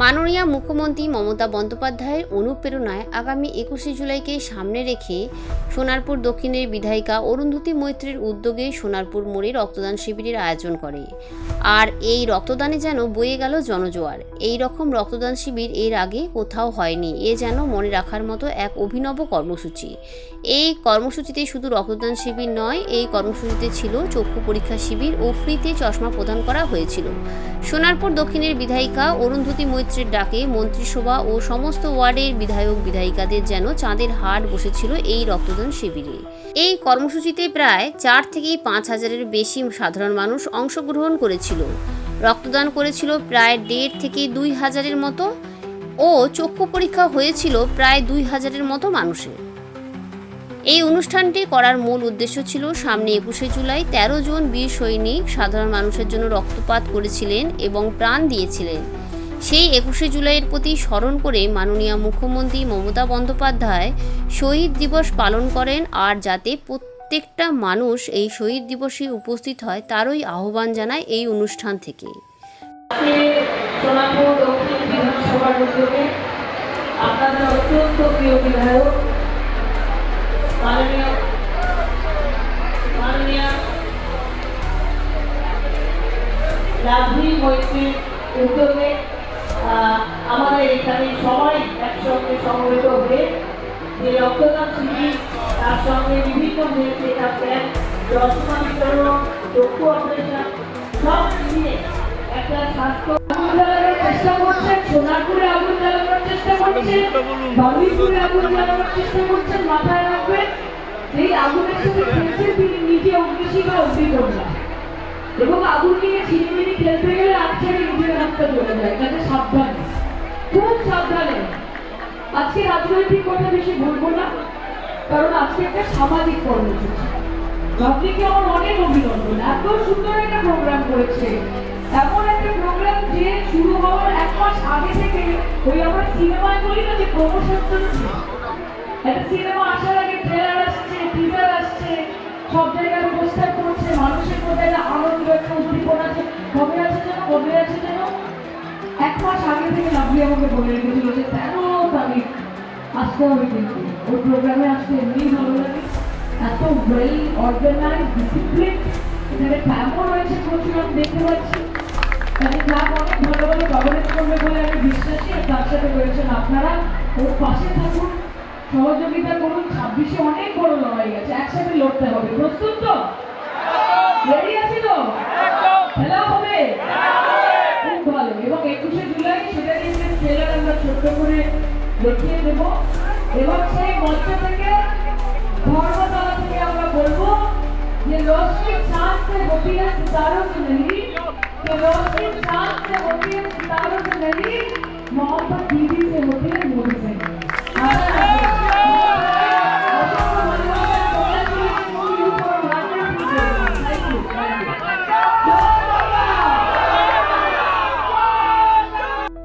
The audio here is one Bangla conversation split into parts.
মাননীয় মুখ্যমন্ত্রী মমতা বন্দ্যোপাধ্যায়ের অনুপ্রেরণায় আগামী একুশে জুলাইকে সামনে রেখে সোনারপুর দক্ষিণের বিধায়িকা অরুন্ধতী মৈত্রের উদ্যোগে সোনারপুর মোড়ে রক্তদান শিবিরের আয়োজন করে। আর এই রক্তদানে যেন বয়ে গেল জনজোয়ার, এই রকম রক্তদান শিবির এর আগে কোথাও হয়নি, এ যেন মনে রাখার মতো এক অভিনব কর্মসূচি। এই কর্মসূচিতে শুধু রক্তদান শিবির নয়, এই কর্মসূচিতে ছিল চক্ষু পরীক্ষা শিবির ও ফ্রিতে চশমা প্রদান করা হয়েছিল। সোনারপুর দক্ষিণের বিধায়িকা অরুন্ধতী মৈত্রের ডাকে মন্ত্রিসভা ও সমস্ত ওয়ার্ডের বিধায়ক বিধায়িকাদের যেন চাঁদের হাট বসেছিল এই রক্তদান শিবিরে। এই কর্মসূচিতে প্রায় চার থেকে পাঁচ হাজারের বেশি সাধারণ মানুষ অংশগ্রহণ করেছিল। রক্তদান করেছিল প্রায় দেড় থেকে দুই হাজারের মতো ও চক্ষু পরীক্ষা হয়েছিল প্রায় দুই হাজারের মতো মানুষের। এই অনুষ্ঠানটি করার মূল উদ্দেশ্য ছিল সামনে একুশে জুলাই তেরো জন বীর সৈনিক সাধারণ মানুষের জন্য রক্তপাত করেছিলেন এবং প্রাণ দিয়েছিলেন। সেই একুশে জুলাইয়ের প্রতি স্মরণ করে মাননীয় মুখ্যমন্ত্রী মমতা বন্দ্যোপাধ্যায় শহীদ দিবস পালন করেন আর যাতে প্রত্যেকটা মানুষ এই শহীদ দিবসে উপস্থিত হয় তারই আহ্বান জানায় এই অনুষ্ঠান থেকে। মৈত্রীর উদ্যোগে আমাদের এখানে সবাই একসঙ্গে সমবেত হয়ে যে রক্তদান শিবির, তার সঙ্গে বিভিন্ন ক্যাম্প বিতরণ চক্ষু অপারেশন, সব মিলিয়ে একটা স্বাস্থ্য আগুন চেষ্টা করছেন সোনারপুরে আগুন জ্বালানোর চেষ্টা করছেন বারুইপুরে আগুন জ্বালানোর চেষ্টা করছেন মাথায় রাখবেন, যেই আগুনের সাথে খেলছেন তিনি নিজে অগ্নিশিখা অগ্নিকন্যা এবং আগুন নিয়ে ছিনিমিনি খেলতে গেলে আজকে নিজের হাতটা চলে যায়, তাতে সাবধানে, খুব সাবধানে। আজকে রাজনৈতিক কথা বেশি বলব না, কারণ আজকে একটা সামাজিক কর্মসূচি। আপনাকে আমার অনেক অভিনন্দন, এত সুন্দর একটা প্রোগ্রাম করেছে। এমন একটা প্রোগ্রাম যে শুরু হওয়ার এক মাস আগে থেকে ওই আমরা সিনেমায় বলি না যে প্রমোশন চলছে। একটা সিনেমা আসার আগে ট্রেলার আসছে টিজার আসছে, সব জায়গায় পোস্টার করছে, মানুষের মধ্যে একটা আছে যেন এক মাস আগে থেকে লাভলি আমাকে বলে রেখেছিল যে তেরো তারিখ আসতে হবে কিন্তু। ওই প্রোগ্রামে আসতে এমনি ভালো লাগে। এত ওয়েল অর্গানাইজ ডিসিপ্লিন রয়েছে প্রচুর দেখতে পাচ্ছি। তাহলে ক্লাব অনেক ভালো ভালো করবে বলে বিশ্বাসী, আর তার আপনারা। ওর পাশে থাকুন। সহযোগিতা করুন। ছাব্বিশে অনেক বড় লড়াই আছে। একসাথে লড়তে হবে। প্রস্তুত তো? রেডি আছি তো খেলা হবে খুব ভালো এবং একুশে জুলাই সেটা নিয়ে একটা ট্রেলার আমরা ছোট্ট করে দেখিয়ে দেবো এবং সেই মঞ্চ থেকে ধর্মতলা থেকে আমরা বলবো যে रोशनी चांद से होती है सितारों से नहीं कि रोशनी चांद से होती है सितारों से नहीं मोहब्बत दीदी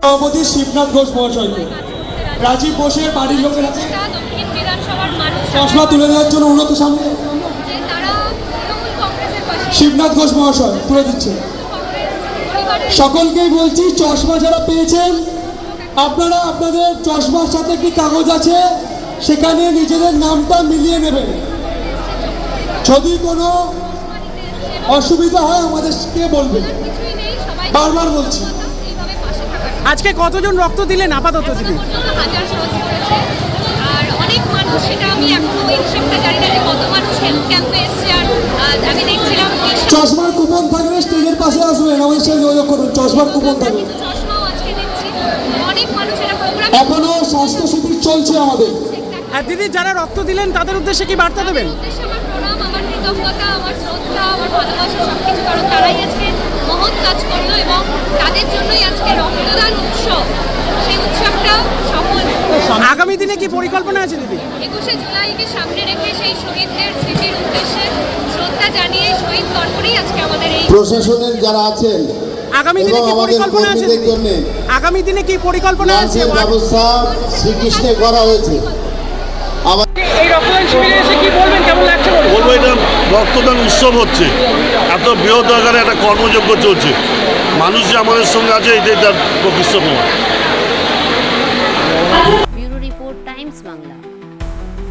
সভাপতি শিবনাথ ঘোষ মহাশয়কে রাজীব ঘোষের বাড়ির লোকের আছে চশমা তুলে দেওয়ার জন্য উন্নত সামনে। শিবনাথ ঘোষ মহাশয় তুলে দিচ্ছে। সকলকেই বলছি চশমা যারা পেয়েছেন আপনারা আপনাদের চশমার সাথে কি কাগজ আছে? সেখানে নিজেদের নামটা মিলিয়ে নেবেন। যদি কোনো অসুবিধা হয় আমাদেরকে বলবেন। বারবার বলছি। আজকে কতজন রক্ত দিলেন আপাতত দিদি? আর অনেক মানুষ সেটা আমি এখনও ওই হিসেবটা জানি না যে কত মানুষ হেলথ ক্যাম্পে এসছে। আর আমি দেখছিলাম চশমার কুপন থাকলে স্টেজের পাশে আসবেন আমাদের সাথে যোগাযোগ করুন চশমার কুপন থাকবে এখনও স্বাস্থ্য শিবির চলছে আমাদের। আর দিদি যারা রক্ত দিলেন তাদের উদ্দেশ্যে কি বার্তা দেবেন? আমার কৃতজ্ঞতা আমার শ্রদ্ধা আমার ভালোবাসা সব কিছু কারণ তারাই আজকে মহৎ কাজ করল এবং তাদের জন্যই আজকে রক্তদান উৎসব সেই উৎসবটা সফল আগামী দিনে কি পরিকল্পনা আছে দিদি? একুশে জুলাইকে সামনে রেখে সেই শহীদদের স্মৃতির উদ্দেশ্যে শ্রদ্ধা জানিয়ে শহীদ তর্পণেই আজকে আমাদের এই প্রশাসনের যারা আছেন আগামী দিনে কি পরিকল্পনা আছে আগামী দিনে কি পরিকল্পনা আছে? ব্যবস্থা শ্রীকৃষ্ণে করা হয়েছে। আবার এই রক্তদান শিবিরে এসে কি বলবেন? কেমন লাগছে বলব এটা রক্তদান উৎসব হচ্ছে। এত বৃহৎ আকারে একটা কর্মযজ্ঞ চলছে। মানুষ যে আমাদের সঙ্গে আছে এটাই তার প্রকৃষ্ট প্রমাণ।